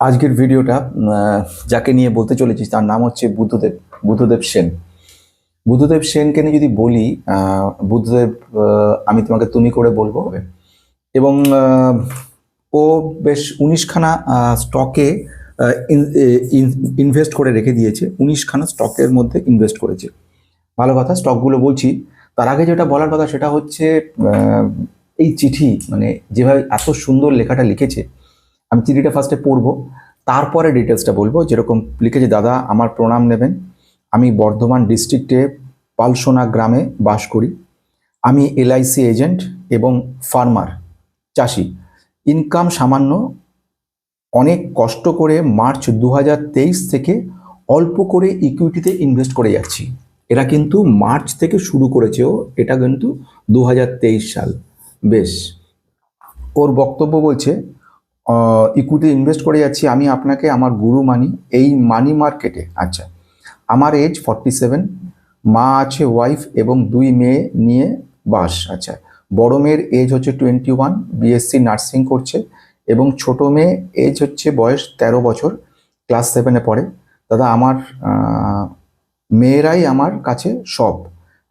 আজকের ভিডিওটা যাকে নিয়ে বলতে চলেছি তার নাম হচ্ছে বুদ্ধদেব বুদ্ধদেব সেন। বুদ্ধদেব সেনকে নিয়ে যদি বলি বুদ্ধদেব আমি তোমাকে তুমি করে বলব। এবং ও বেশ উনিশখানা স্টকে ইনভেস্ট করে রেখে দিয়েছে। উনিশখানা স্টকের মধ্যে ইনভেস্ট করেছে। ভালো কথা স্টকগুলো বলছি। তার আগে যেটা বলার কথা সেটা হচ্ছে এই চিঠি মানে যেভাবে এত সুন্দর লেখাটা লিখেছে আমি চিঠিটা ফার্স্টে পড়ব, তারপরে ডিটেলসটা বলব। যেরকম লিখেছে, দাদা, আমার প্রণাম নেবেন। আমি বর্ধমান ডিস্ট্রিক্টে পালসোনা গ্রামে বাস করি। আমি এলআইসি এজেন্ট এবং ফার্মার চাষি। ইনকাম সামান্য, অনেক কষ্ট করে মার্চ দু হাজার তেইশ থেকে অল্প করে ইকুইটিতে ইনভেস্ট করে যাচ্ছি। এরা কিন্তু মার্চ থেকে শুরু করেছে ও, এটা কিন্তু দু হাজার তেইশ সাল। বেশ। ওর বক্তব্য বলছে ইকুইটি ইনভেস্ট করে যাচ্ছি, আমি আপনাকে, আমার গুরু মানি এই মানি মার্কেটে আচ্ছা আমার এজ ফর্টি সেভেন মা আছে ওয়াইফ এবং দুই মেয়ে নিয়ে বাস আচ্ছা বড় মেয়ের এজ হচ্ছে টোয়েন্টি ওয়ান বিএসসি নার্সিং করছে এবং ছোট মেয়ে এজ হচ্ছে বয়স তেরো বছর ক্লাস সেভেনে পড়ে। দাদা, আমার মেয়েরাই আমার কাছে সব।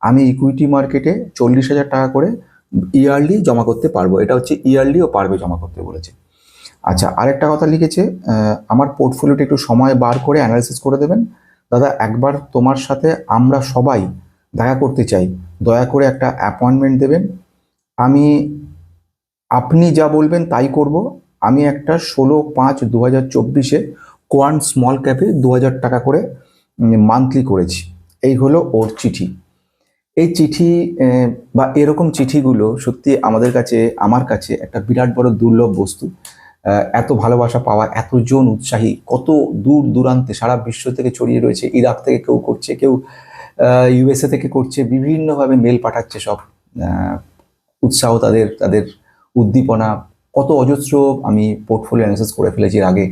আমি ইকুইটি মার্কেটে চল্লিশ হাজার টাকা করে ইয়ারলি জমা করতে পারব। এটা হচ্ছে ইয়ারলিও পারবে জমা করতে বলেছে। আচ্ছা আরেকটা কথা লিখেছে আমার পোর্টফোলিওটা একটু সময় বার করে অ্যানালিসিস করে দেবেন। দাদা, একবার তোমার সাথে আমরা সবাই দেখা করতে চাই। দয়া করে একটা অ্যাপয়েন্টমেন্ট দেবেন। আমি, আপনি যা বলবেন তাই করব। আমি একটা ষোলো পাঁচ দু হাজার চব্বিশে কোয়ান স্মল ক্যাপে দু হাজার টাকা করে মান্থলি করেছি। এই হলো ওর চিঠি। এই চিঠি বা এরকম চিঠিগুলো সত্যি আমাদের কাছে, আমার কাছে একটা বিরাট বড় দুর্লভ বস্তু। এত ভালোবাসা পাওয়া, এতজন উৎসাহী, কত দূর দূরান্তে সারা বিশ্ব থেকে ছড়িয়ে রয়েছে, ইরাক থেকে কেউ করছে, কেউ ইউএসএ থেকে করছে, বিভিন্নভাবে মেল পাঠাচ্ছে সব উৎসাহ তাদের তাদের উদ্দীপনা। কত অজস্র আমি পোর্টফোলিও অ্যানালিসিস করে ফেলেছি এর আগে।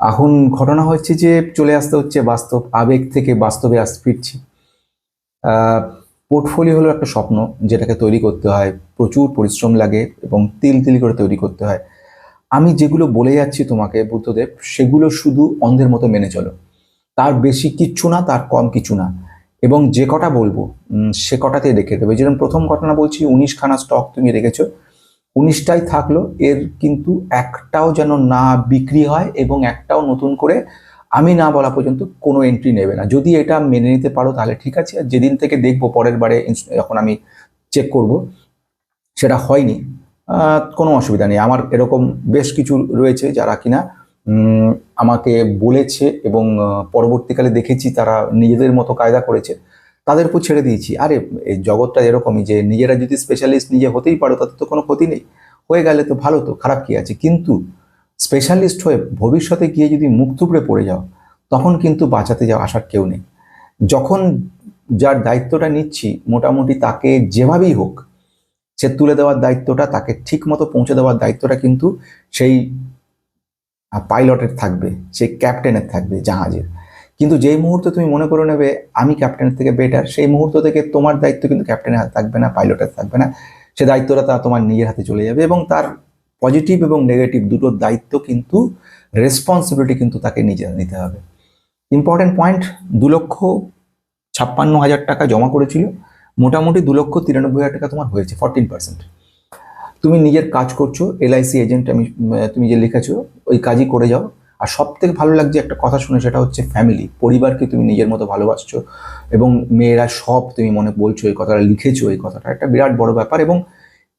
এখন ঘটনা হচ্ছে যে চলে আসতে হচ্ছে বাস্তব, আবেগ থেকে বাস্তবে আস, ফিরছি। পোর্টফোলিও হলো একটা স্বপ্ন যেটাকে তৈরি করতে হয়, প্রচুর পরিশ্রম লাগে এবং তিল তিল করে তৈরি করতে হয়। আমি যেগুলো বলে যাচ্ছি তোমাকে বুদ্ধদেব, সেগুলো শুধু অন্ধের মতো মেনে চলো। তার বেশি কিচ্ছু না, তার কম কিছু না। এবং যে কটা বলব সে কটাতেই রেখে দেবে। যেরকম প্রথম ঘটনা বলছি, উনিশখানা স্টক তুমি রেখেছো। উনিশটাই থাকল, এর কিন্তু একটাও যেন না বিক্রি হয় এবং একটাও নতুন করে আমি না বলা পর্যন্ত কোনো এন্ট্রি নেবে না। যদি এটা মেনে নিতে পারো তাহলে ঠিক আছে। আর যেদিন থেকে দেখব পরের বারে যখন আমি চেক করব, সেটা হয়নি। কোনো অসুবিধা নেই। আমার এরকম বেশ কিছু রয়েছে যারা কিনা আমাকে বলেছে এবং পরবর্তীকালে দেখেছি তারা নিজেদের মতো কায়দা করেছে, তাদের উপর ছেড়ে দিয়েছি। আরে, এই জগৎটা এরকমই যে নিজেরা যদি স্পেশালিস্ট নিজে হতেই পারো, তাতে তো কোনো ক্ষতি নেই। হয়ে গেলে তো ভালো তো, খারাপ কি আছে? কিন্তু স্পেশালিস্ট হয়ে ভবিষ্যতে গিয়ে যদি মুখ থুবড়ে পড়ে যাও, তখন কিন্তু বাঁচাতে যাওয়া আসার কেউ নেই। যখন যার দায়িত্বটা নিচ্ছি, মোটামুটি তাকে যেভাবেই হোক সে তুলে দেওয়ার দায়িত্বটা, তাকে ঠিক মতো পৌঁছে দেওয়ার দায়িত্বটা কিন্তু সেই পাইলটের থাকবে, সেই ক্যাপ্টেনের থাকবে জাহাজের। কিন্তু যেই মুহূর্তে তুমি মনে করে নেবে, আমি ক্যাপ্টেনের থেকে বেটার সেই মুহূর্ত থেকে তোমার দায়িত্ব কিন্তু ক্যাপ্টেনের হাতে থাকবে না, পাইলটের থাকবে না। সে দায়িত্বটা তা তোমার নিজের হাতে চলে যাবে এবং তার পজিটিভ এবং নেগেটিভ দুটোর দায়িত্ব কিন্তু রেসপন্সিবিলিটি কিন্তু তাকে নিজে নিতে হবে। ইম্পর্টেন্ট পয়েন্ট দু লক্ষ ছাপ্পান্ন হাজার টাকা জমা করেছিল। মোটামুটি দু লক্ষ তিরানব্বই হাজার টাকা তোমার হয়েছে ফরটিন পার্সেন্ট তুমি নিজের কাজ করছ এলআইসি এজেন্ট আমি তুমি যে লিখেছো, ওই কাজই করে যাও। আর সব থেকে ভালো লাগছে একটা কথা শুনে, সেটা হচ্ছে ফ্যামিলি পরিবারকে তুমি নিজের মতো ভালোবাসছো, এবং মেয়েরা সব তুমি মনে বলছো এই কথাটা, লিখেছো এই কথাটা, একটা বিরাট বড় ব্যাপার। এবং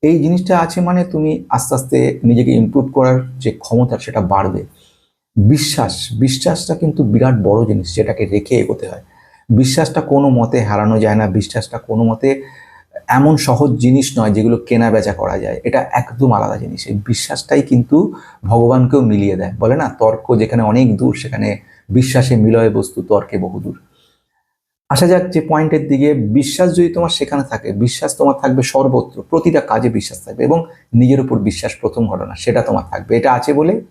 এই জিনিসটা আছে মানে তুমি আস্তে আস্তে নিজেকে ইমপ্রুভ করার যে ক্ষমতা, সেটা বাড়বে। বিশ্বাস, বিশ্বাসটা কিন্তু বিরাট বড় জিনিস, যেটাকে রেখে এগোতে হয়। বিশ্বাসটা কোনো মতে হারানো যায় না, বিশ্বাসটা কোনো মতে এমন সহজ জিনিস নয় যেগুলো কেনা বেচা করা যায়। এটা একদম আলাদা জিনিস। এই বিশ্বাসটাই কিন্তু ভগবানকেও মিলিয়ে দেয়। বলে না, তর্ক যেখানে অনেক দূর, সেখানে বিশ্বাসে মিলয় বস্তু, তর্কে বহুদূর আসা যাক যে পয়েন্টের দিকে, বিশ্বাস যদি তোমার সেখানে থাকে, বিশ্বাস তোমার থাকবে সর্বত্র। প্রতিটা কাজে বিশ্বাস থাকবে এবং নিজের উপর বিশ্বাস প্রথম ঘটনা, সেটা তোমার থাকবে। এটা আছে বলে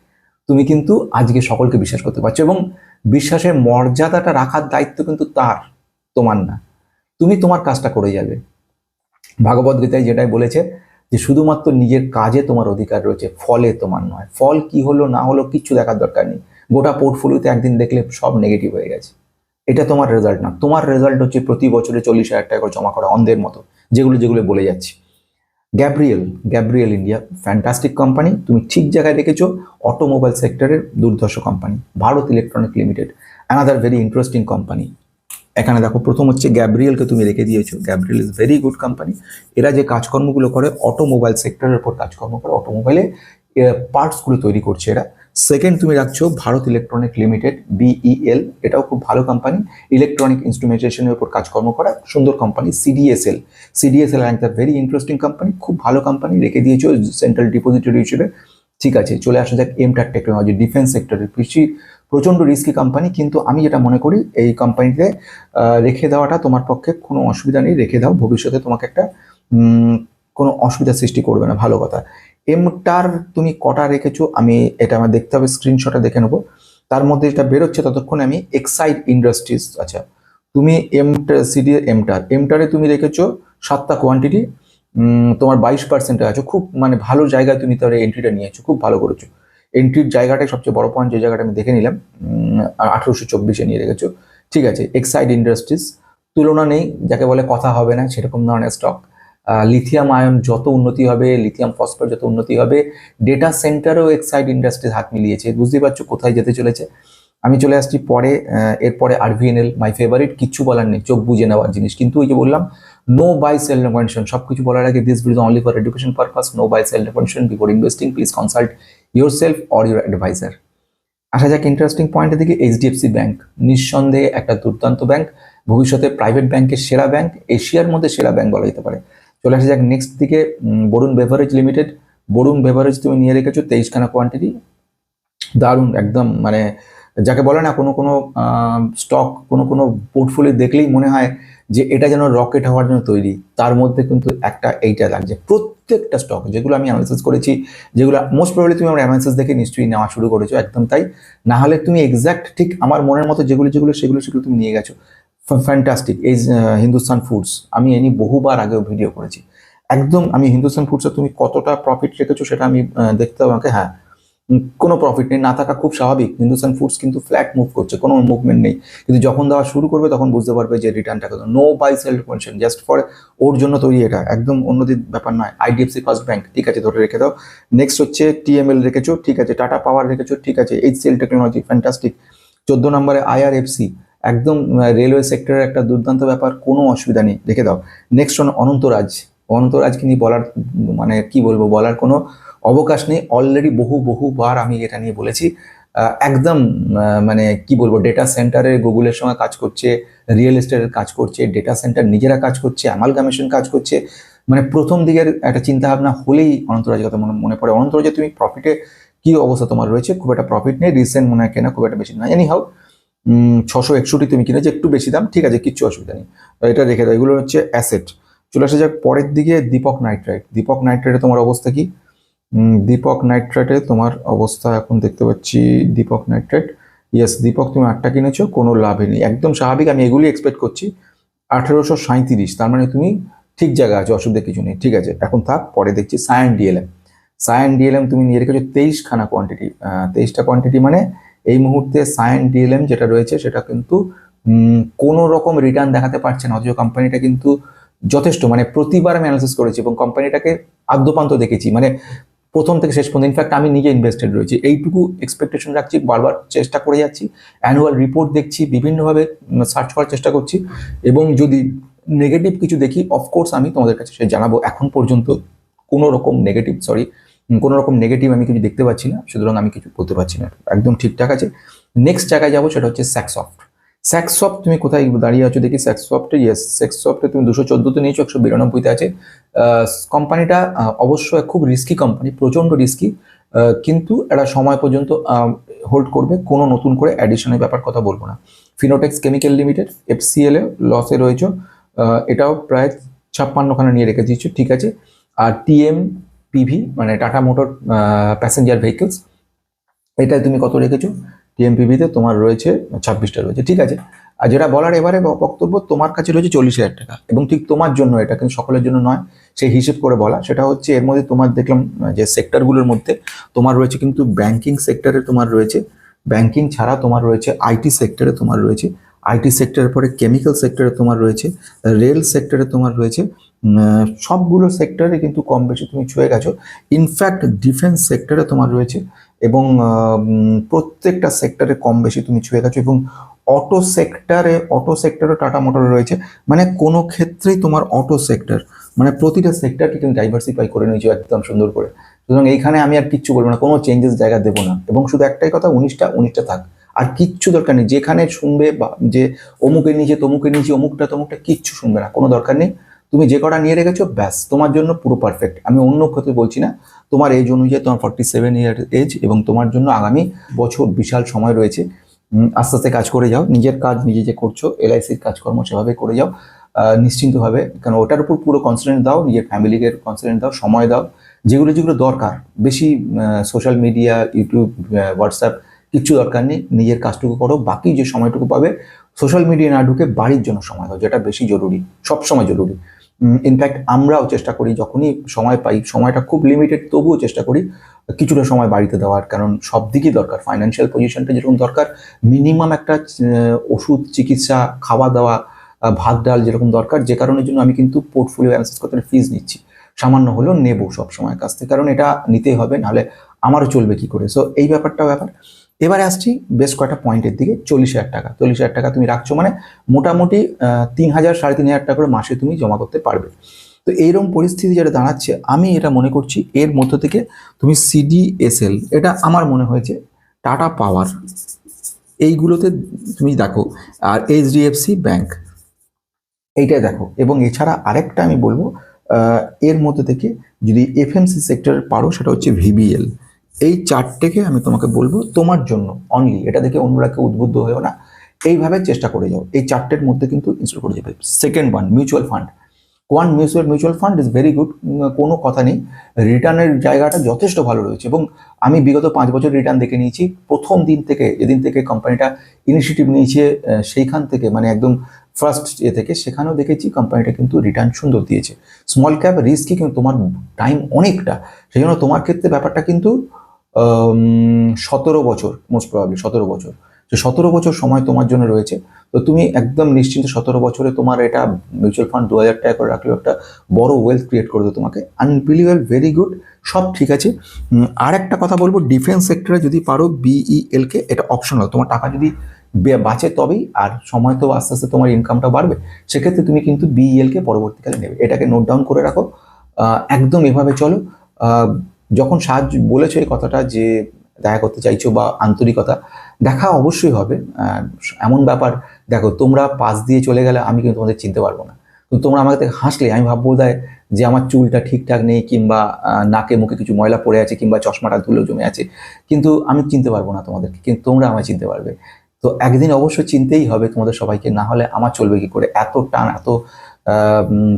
তুমি কিন্তু আজকে সকলকে বিশ্বাস করতে পারছ এবং বিশ্বাসের মর্যাদাটা রাখার দায়িত্ব কিন্তু তার, তোমার না। তুমি তোমার কাজটা করে যাবে। ভাগবত গীতায় যেটাই বলেছে যে শুধুমাত্র নিজের কাজে তোমার অধিকার রয়েছে, ফলে তোমার নয়। ফল কি হলো, না হলো, কিচ্ছু দেখার দরকার নেই। গোটা পোর্টফোলিওতে একদিন দেখলে সব নেগেটিভ হয়ে গেছে। এটা তোমার রেজাল্ট না। তোমার রেজাল্ট হচ্ছে প্রতি বছরে চল্লিশ হাজার টাকা জমা করা অন্ধের মতো, যেগুলো যেগুলো বলে যাচ্ছি। Gabriel Gabriel India fantastic company তুমি ঠিক জায়গায় রেখেছো অটোমোবাইল সেক্টরের দুর্ধর্ষ company Bharat electronic limited another very interesting company এখানে দেখো, প্রথম হচ্ছে গ্যাব্রিয়েলকে তুমি রেখে দিয়েছ। Gabriel is very good company এরা যে কাজকর্মগুলো করে অটোমোবাইল সেক্টরের উপর কাজকর্ম করে অটোমোবাইলে পার্টসগুলো তৈরি করছে এরা। সেকেন্ড তুমি রাখছো ভারত ইলেকট্রনিক লিমিটেড বিইএল এটাও খুব ভালো কোম্পানি ইলেকট্রনিক ইনস্ট্রুমেন্টেশনের উপর কাজকর্ম করা, সুন্দর কোম্পানি সিডিএসএল সিডিএসএল একটা ভেরি ইন্টারেস্টিং কোম্পানি খুব ভালো কোম্পানি রেখে দিয়েছ সেন্ট্রাল ডিপোজিটরি হিসেবে। ঠিক আছে, চলে আসা যাক এমটার টেকনোলজি ডিফেন্স সেক্টরের কৃষি, প্রচণ্ড রিস্কি কোম্পানি কিন্তু আমি যেটা মনে করি, এই কোম্পানিতে রেখে দেওয়াটা তোমার পক্ষে কোনো অসুবিধা নেই, রেখে দাও, ভবিষ্যতে তোমাকে একটা কোনো অসুবিধা সৃষ্টি করবে না, ভালো কথা। এমটার তুমি কটা রেখেছো, আমি এটা আমার দেখতে হবে স্ক্রিনশটে দেখে নেব। তার মধ্যে যেটা বেরোচ্ছে ততক্ষণে আমি এক্সাইড ইন্ডাস্ট্রিজ আচ্ছা। তুমি এমটা সিডি এমটার এমটারে তুমি রেখেছো সাতটা কোয়ান্টিটি তোমার বাইশ পার্সেন্টে আছো। খুব মানে ভালো জায়গায় তুমি তাহলে এন্ট্রিটা নিয়েছো, খুব ভালো করেছ। এন্ট্রির জায়গাটাই সবচেয়ে বড় পয়েন্ট যে জায়গাটা আমি দেখে নিলাম আঠারোশো চব্বিশে নিয়ে রেখেছো। ঠিক আছে এক্সাইড ইন্ডাস্ট্রিজ তুলনা নেই, যাকে বলে কথা হবে না, সেরকম ধরনের স্টক লিথিয়াম আয়ন যত উন্নতি হবে লিথিয়াম ফসফেট যত উন্নতি হবে ডেটা সেন্টারও এক্সাইড ইন্ডাস্ট্রিজ হাত মিলিয়েছে। বুঝতেই পারছ কোথায় যেতে চলেছে? আমি চলে আসছি পরে এরপরে আরভিএনএল মাই ফেভারিট কিচ্ছু বলার নেই, চোখ বুঝে নেওয়ার জিনিস। কিন্তু ওই যে বললাম নো বাই সেল রেকমেন্ডেশন সব কিছু বলার আগে this video only for education purpose no buy sell recommendation before investing please consult yourself or your advisor আসা যাক ইন্টারেস্টিং পয়েন্টের দিকে এইচডিএফসি ব্যাংক নিঃসন্দেহে একটা দুর্দান্ত ব্যাংক ভবিষ্যতে প্রাইভেট ব্যাংকের সেরা ব্যাংক এশিয়ার মধ্যে সেরা ব্যাংক বলা যেতে পারে। চলে আসা যাক নেক্সট দিকে Varun beverage limited Varun beverage তুমি নিয়ে রেখেছো তেইশখানা কোয়ান্টিটি দারুণ, একদম মানে যাকে বলে না, কোনো কোনো স্টক কোনো কোনো পোর্টফোলিও দেখলেই মনে হয় যে এটা যেন রকেট হওয়ার জন্য তৈরি। তার মধ্যে কিন্তু একটা এইটা লাগছে। প্রত্যেকটা স্টক যেগুলো আমি অ্যানালিসিস করেছি, যেগুলো মোস্ট প্রবলি তুমি আমার অ্যানালিসিস দেখে নিশ্চয়ই নেওয়া শুরু করেছ, একদম তাই। না হলে তুমি এক্স্যাক্ট ঠিক আমার মনের মতো যেগুলো যেগুলো, সেগুলো সেগুলো তুমি নিয়ে গেছো। ফ্যান্টাস্টিক এই হিন্দুস্তান ফুডস আমি এ নিয়ে বহুবার আগেও ভিডিও করেছি। একদম আমি হিন্দুস্তান ফুডসে তুমি কতটা প্রফিট রেখেছো সেটা আমি দেখতে হবে আমাকে হ্যাঁ। কোনো প্রফিট নেই, না থাকা খুব স্বাভাবিক। হিন্দুস্তান ফুডস কিন্তু ফ্ল্যাট মুভ করছে, কোনো মুভমেন্ট নেই। কিন্তু যখন দেওয়া শুরু করবে তখন বুঝতে পারবে যে রিটার্নটা কত। No buy sell recommendation just for ওর জন্য তৈরি এটা। একদম অন্যদের ব্যাপার নয়। আইডিএফসি ফার্স্ট ব্যাংক ঠিক আছে, ধরে রেখে দাও। নেক্সট হচ্ছে টিএমএল রেখেছো, ঠিক আছে। টাটা পাওয়ার রেখেছো, ঠিক আছে। এইচসিএল টেকনোলজি ফ্যান্টাস্টিক চোদ্দ নম্বরে আইআরএফসি একদম রেলওয়ে সেক্টরের একটা দুর্দান্ত ব্যাপার, কোনো অসুবিধা নেই রেখে দাও। নেক্সট হন অনন্তরাজ। অনন্তরাজকে নিয়ে বলার মানে কি বলব, বলার কোনো অবকাশ নেই। অলরেডি বহু বহুবার আমি এটা নিয়ে বলেছি। একদম মানে কি বলব ডেটা সেন্টারে গুগলের সঙ্গে কাজ করছে রিয়েল এস্টেটের কাজ করছে ডেটা সেন্টার নিজেরা কাজ করছে অ্যামালগামেশন কাজ করছে। মানে প্রথম দিকের একটা চিন্তা ভাবনা হলেই অনন্তরাজের কথা মনে মনে পড়ে। অনন্তরাজে তুমি প্রফিটে কি অবস্থা তোমার রয়েছে? খুব একটা প্রফিট নেই রিসেন্ট মনে হয় কেনা, খুব একটা বেশি নয়। এনি হাউ ছশো একষট্টি তুমি কিনেছো, একটু বেশি দাম, ঠিক আছে, কিচ্ছু অসুবিধা নেই। এটা রেখে দাও, এগুলো হচ্ছে অ্যাসেট। চলে আসা যাক পরের দিকে দীপক নাইট্রাইট। দীপক নাইট্রাইটে তোমার অবস্থা কি? দীপক নাইট্রাইটে তোমার অবস্থা এখন দেখতে পাচ্ছি, দীপক নাইট্রাইট। ইয়েস দীপক, তুমি আটটা কিনেছো, কোনো লাভে নেই। একদম স্বাভাবিক, আমি এগুলি এক্সপেক্ট করছি। আঠেরোশো সাঁইত্রিশ, তার মানে তুমি ঠিক জায়গা আছো, অসুবিধা কিছু নেই, ঠিক আছে। এখন থাক, পরে দেখছি সায়ান ডিএলএম সায়ান ডিএলএম তুমি নিয়ে রেখেছো তেইশখানা কোয়ান্টিটি তেইশটা কোয়ান্টিটি মানে এই মুহূর্তে সায়ান ডিএলএম যেটা রয়েছে সেটা কিন্তু কোনো রকম রিটার্ন দেখাতে পারছে না। অথচ কোম্পানিটা কিন্তু যথেষ্ট মানে প্রতিবার আমি অ্যানালিসিস করেছি এবং কোম্পানিটাকে আদ্যপান্ত দেখেছি। মানে প্রথম থেকে শেষ পর্যন্ত ইনফ্যাক্ট আমি নিজে ইনভেস্টেড রয়েছি। এইটুকু এক্সপেকটেশন রাখছি, বারবার চেষ্টা করে যাচ্ছি। অ্যানুয়াল রিপোর্ট দেখছি, বিভিন্নভাবে সার্চ করার চেষ্টা করছি। এবং যদি নেগেটিভ কিছু দেখি অফকোর্স আমি তোমাদের কাছে সে জানাব। এখন পর্যন্ত কোনো রকম নেগেটিভ সরি কোনো রকম নেগেটিভ আমি কিছু দেখতে পাচ্ছি না, সুতরাং আমি কিছু বলতে পারছি না। একদম ঠিকঠাক আছে। নেক্সট জায়গায় যাব সেটা হচ্ছে স্যাকসফট স্যাকসফট তুমি কোথায় দাঁড়িয়ে আছো দেখি? স্যাকসফটে ইয়েস স্যাকসফটে তুমি দুশো চোদ্দোতে নিয়েছো, একশো বিরানব্বইতে আছে। কোম্পানিটা অবশ্যই খুব রিস্কি কোম্পানি প্রচণ্ড রিস্কি কিন্তু একটা সময় পর্যন্ত হোল্ড করবে। কোনো নতুন করে অ্যাডিশনের ব্যাপার কথা বলব না। ফিনোটেক্স কেমিক্যাল লিমিটেড এফসিএল এ লসে রয়েছে। এটাও প্রায় ছাপ্পান্নখানা নিয়ে রেখে দিয়েছ, ঠিক আছে। আর টিএম পিভি মানে টাটা মোটর প্যাসেঞ্জার ভেহিকলস এটায় তুমি কত রেখেছো? টিএমপিভিতে তোমার রয়েছে ছাব্বিশটা রয়েছে, ঠিক আছে? আর যেটা বলার এবারে বক্তব্য, তোমার কাছে রয়েছে চল্লিশ হাজার টাকা। এবং ঠিক তোমার জন্য এটা, কিন্তু সকলের জন্য নয় সেই হিসেব করে বলা। সেটা হচ্ছে এর মধ্যে তোমার দেখলাম যে সেক্টরগুলোর মধ্যে তোমার রয়েছে কিন্তু ব্যাংকিং সেক্টরে তোমার রয়েছে। ব্যাংকিং ছাড়া তোমার রয়েছে আইটি সেক্টরে তোমার রয়েছে। আইটি সেক্টরের পরে কেমিক্যাল সেক্টরে তোমার রয়েছে, রেল সেক্টরে তোমার রয়েছে সবগুলো সেক্টরে কিন্তু কম বেশি তুমি ছুঁয়ে গেছো। ইনফ্যাক্ট ডিফেন্স সেক্টরে তোমার রয়েছে এবং প্রত্যেকটা সেক্টরে কম বেশি তুমি ছুঁয়ে গেছো এবং অটো সেক্টরে অটো সেক্টরে টাটা মোটর রয়েছে। মানে কোনো ক্ষেত্রেই তোমার অটো সেক্টর মানে প্রতিটা সেক্টরকে তুমি ডাইভার্সিফাই করে নিয়েছো একদম সুন্দর করে। সুতরাং এইখানে আমি আর কিচ্ছু বলব না, কোনো চেঞ্জেস জায়গা দেবো না। এবং শুধু একটাই কথা, উনিশটা উনিশটা থাক। আর কিচ্ছু দরকার নেই। যেখানে শুনবে বা যে অমুকের নিচে তমুকের নিচে, অমুকটা তমুকটা কিচ্ছু শুনবে না, কোনো দরকার নেই। তুমি যে কটা নিয়ে রেখেছো, ব্যাস, তোমার জন্য পুরো পারফেক্ট আমি অন্য ক্ষেত্রে বলছি না, তোমার এজ অনুযায়ী তোমার ফর্টি সেভেন ইয়ার এজ এবং তোমার জন্য আগামী বছর বিশাল সময় রয়েছে। আস্তে আস্তে কাজ করে যাও, নিজের কাজ, নিজে যে করছ এলআইসির কাজকর্ম সেভাবে করে যাও। নিশ্চিন্তভাবে, কারণ ওটার উপর পুরো কনসেন্ট্রেট দাও, নিজের ফ্যামিলিকে কনসেন্ট্রেট দাও, সময় দাও। যেগুলো যেগুলো দরকার, বেশি সোশ্যাল মিডিয়া ইউটিউব হোয়াটসঅ্যাপ কিচ্ছু দরকার নেই, নিজের কাজটুকু করো, বাকি যে সময়টুকু পাবে সোশ্যাল মিডিয়া না ঢুকে বাড়ির জন্য সময় দাও, যেটা বেশি জরুরি সব সময় জরুরি ইনফ্যাক্ট আমরাও চেষ্টা করি, যখনই সময় পাই, সময়টা খুব লিমিটেড তবুও চেষ্টা করি কিছুটা সময় বাড়িতে দেওয়ার, কারণ সব দিকই দরকার। ফাইন্যান্সিয়াল পজিশনটা যেরকম দরকার মিনিমাম একটা ওষুধ, চিকিৎসা, খাওয়া দাওয়া ভাত, ডাল যেরকম দরকার, যে কারণের জন্য আমি কিন্তু পোর্টফোলিও অ্যানালিসিস করতে ফিজ নিচ্ছি। সামান্য হলেও নেব সব সময় কাছ থেকে, কারণ এটা নিতেই হবে, নাহলে আমারও চলবে কি করে? সো এই ব্যাপারটা ব্যাপার। এবারে আসছি বেশ কয়েকটা পয়েন্টের দিকে, চল্লিশ হাজার টাকা। চল্লিশ হাজার টাকা তুমি রাখছো মানে মোটামুটি তিন হাজার, সাড়ে তিন হাজার টাকা করে মাসে তুমি জমা করতে পারবে। তো এইরকম পরিস্থিতি যেটা দাঁড়াচ্ছে, আমি এটা মনে করছি এর মধ্য থেকে তুমি সিডিএসএল এটা আমার মনে হয়েছে, টাটা পাওয়ার, এইগুলোতে তুমি দেখো, আর এইচডিএফসি ব্যাংক, এইটাই দেখো। এবং এছাড়া আরেকটা আমি বলব এর মধ্যে থেকে যদি এফএমসি সেক্টর পারো, সেটা হচ্ছে ভিবিএল এই চারটেকে আমি তোমাকে বলব তোমার জন্য অনলি এটা দেখে অন্যরা কেউ উদ্বুদ্ধ হয়েও না। এইভাবে চেষ্টা করে যাও। এই চারটের মধ্যে কিন্তু ইনস্টল করে যাবে। Second one mutual fund quant mutual mutual fund is very good কোনো কথা নেই। রিটার্নের জায়গাটা যথেষ্ট ভালো রয়েছে এবং আমি বিগত পাঁচ বছর রিটার্ন দেখে নিয়েছি। প্রথম দিন থেকে যেদিন থেকে কোম্পানিটা ইনিশিয়েটিভ নিয়েছে সেইখান থেকে মানে একদম ফার্স্ট এ থেকে সেখানেও দেখেছি কোম্পানিটা কিন্তু রিটার্ন সুন্দর দিয়েছে। স্মল ক্যাপ রিস্কই কিন্তু তোমার টাইম অনেকটা। সেই জন্য তোমার ক্ষেত্রে ব্যাপারটা কিন্তু সতেরো বছর মোস্ট প্রবাবলি সতেরো বছর। যে সতেরো বছর সময় তোমার জন্য রয়েছে। তো তুমি একদম নিশ্চিন্ত সতেরো বছরে তোমার এটা মিউচুয়াল ফান্ড দু হাজার টাকা করে রাখলেও একটা বড় ওয়েলথ ক্রিয়েট করে দেবে তোমাকে। আনবিলিভেবল ভেরি গুড সব ঠিক আছে। আর একটা কথা বলব ডিফেন্স সেক্টরে যদি পারো বিইএল কে এটা অপশনাল তোমার টাকা যদি বাঁচে তবেই আর সময় তো আস্তে আস্তে তোমার ইনকামটা বাড়বে। সেক্ষেত্রে তুমি কিন্তু বিইএল কে পরবর্তীকালে নেবে। এটাকে নোট ডাউন করে রাখো। একদম এভাবে চলো। যখন সাহায্য বলেছ এই কথাটা যে দেখা করতে চাইছো বা আন্তরিকতা, দেখা অবশ্যই হবে। এমন ব্যাপার, দেখো তোমরা পাশ দিয়ে চলে গেলে আমি কিন্তু তোমাদের চিনতে পারব না। কিন্তু তোমরা আমাকে হাসলে, আমি ভাববো বোধহয় যে আমার চুলটা ঠিকঠাক নেই কিংবা নাকে মুখে কিছু ময়লা পড়ে আছে কিংবা চশমাটা ধুলো জমে আছে। কিন্তু আমি চিনতে পারব না তোমাদেরকে। কিন্তু তোমরা আমায় চিনতে পারবে। তো একদিন অবশ্যই চিনতেই হবে তোমাদের সবাইকে, না হলে আমার চলবে কি করে? এত টান, এত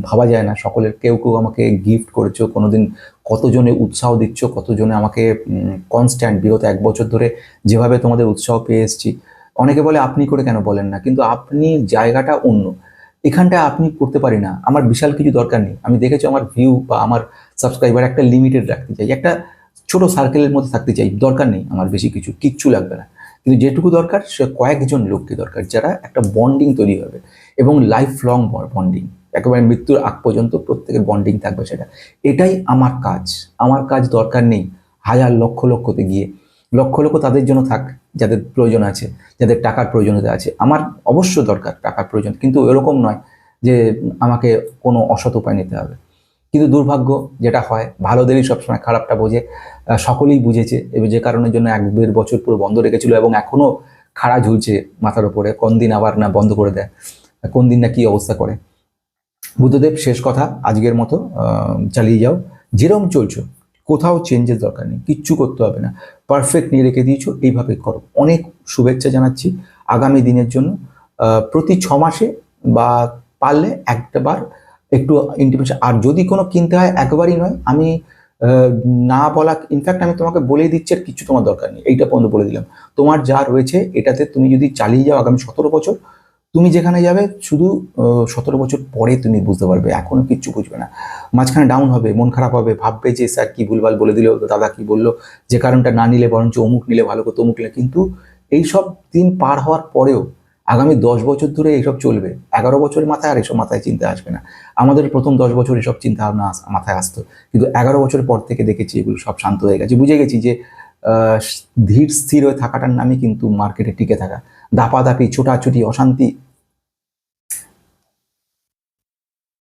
ভাবা যায় না। সকলের কেউ কেউ আমাকে গিফট করেছ, কোনোদিন কতজনে উৎসাহ দিচ্ছ, কতজনে আমাকে কনস্ট্যান্ট বিগত এক বছর ধরে যেভাবে তোমাদের উৎসাহ পেয়ে এসেছি। অনেকে বলে, আপনি করে কেন বলেন না? কিন্তু আপনি জায়গাটা অন্য। এখানটায় আপনি করতে পারি না। আমার বিশাল কিছু দরকার নেই। আমি দেখেছি আমার ভিউ বা আমার সাবস্ক্রাইবার একটা লিমিটেড রাখতে চাই। একটা ছোট সার্কেলের মধ্যে থাকতে চাই। দরকার নেই আমার বেশি কিছু। কিচ্ছু লাগবে না। কিন্তু যেটুকু দরকার, সে কয়েকজন লোককে দরকার যারা একটা বন্ডিং তৈরি হবে এবং লাইফ লং বন্ডিং একেবারে মৃত্যুর আগ পর্যন্ত প্রত্যেকের বন্ডিং থাকবে সেটা। এটাই আমার কাজ। আমার কাজ দরকার নেই হাজার লক্ষ লক্ষতে গিয়ে। লক্ষ লক্ষ তাদের জন্য থাক, যাদের প্রয়োজন আছে, যাদের টাকার প্রয়োজনীয়তা আছে। আমার অবশ্য দরকার টাকার প্রয়োজন, কিন্তু এরকম নয় যে আমাকে কোনো অসৎ উপায় নিতে হবে। কিন্তু দুর্ভাগ্য যেটা হয়, ভালোদেরই সবসময় খারাপটা বোঝে সকলেই বুঝেছে এবং যে কারণের জন্য এক দেড় বছর পুরো বন্ধ রেখেছিল এবং এখনও খাড়া ঝুলছে মাথার ওপরে কোন দিন আবার না বন্ধ করে দেয় কোন দিন না কি অবস্থা করে। বুদ্ধদেব, শেষ কথা, আজকের মতো চালিয়ে যাও। যেরকম চলছো, কোথাও চেঞ্জের দরকার নেই, কিচ্ছু করতে হবে না। পারফেক্ট নিয়ে রেখে দিয়েছ, এইভাবে করো। অনেক শুভেচ্ছা জানাচ্ছি আগামী দিনের জন্য। প্রতি ছ মাসে বা পারলে একবার একটু ইন্টিমেশন আর যদি কোনো কিনতে হয়, একবারই নয়, আমি না বলা ইনফ্যাক্ট আমি তোমাকে বলেই দিচ্ছি, আর কিছু তোমার দরকার নেই। এইটা পর্যন্ত বলে দিলাম। তোমার যা রয়েছে, এটাতে তুমি যদি চালিয়ে যাও আগামী সতেরো বছর, তুমি যেখানে যাবে, শুধু সতেরো বছর পরে তুমি বুঝতে পারবে এখনও কিচ্ছু বুঝবে না। মাঝখানে ডাউন হবে, মন খারাপ হবে, ভাববে যে, স্যার, কী ভুলভাল বলে দিল, দাদা কি বলল? যে কারণটা না নিলে বরঞ্চ অমুক নিলে ভালো করতো, অমুক নিলে, কিন্তু এইসব দিন পার হওয়ার পরেও আগামী দশ বছর ধরে এইসব চলবে। এগারো বছরের মাথায় আর এসব মাথায় চিন্তা আসবে না। আমাদের প্রথম দশ বছর এসব চিন্তা ভাবনা মাথায় আসতো। কিন্তু এগারো বছর পর থেকে দেখেছি এগুলো সব শান্ত হয়ে গেছে। বুঝে গেছি যে ধীর স্থির হয়ে থাকাটার নামই কিন্তু মার্কেটে টিকে থাকা। দাপাদাপি, ছোটাছুটি, অশান্তি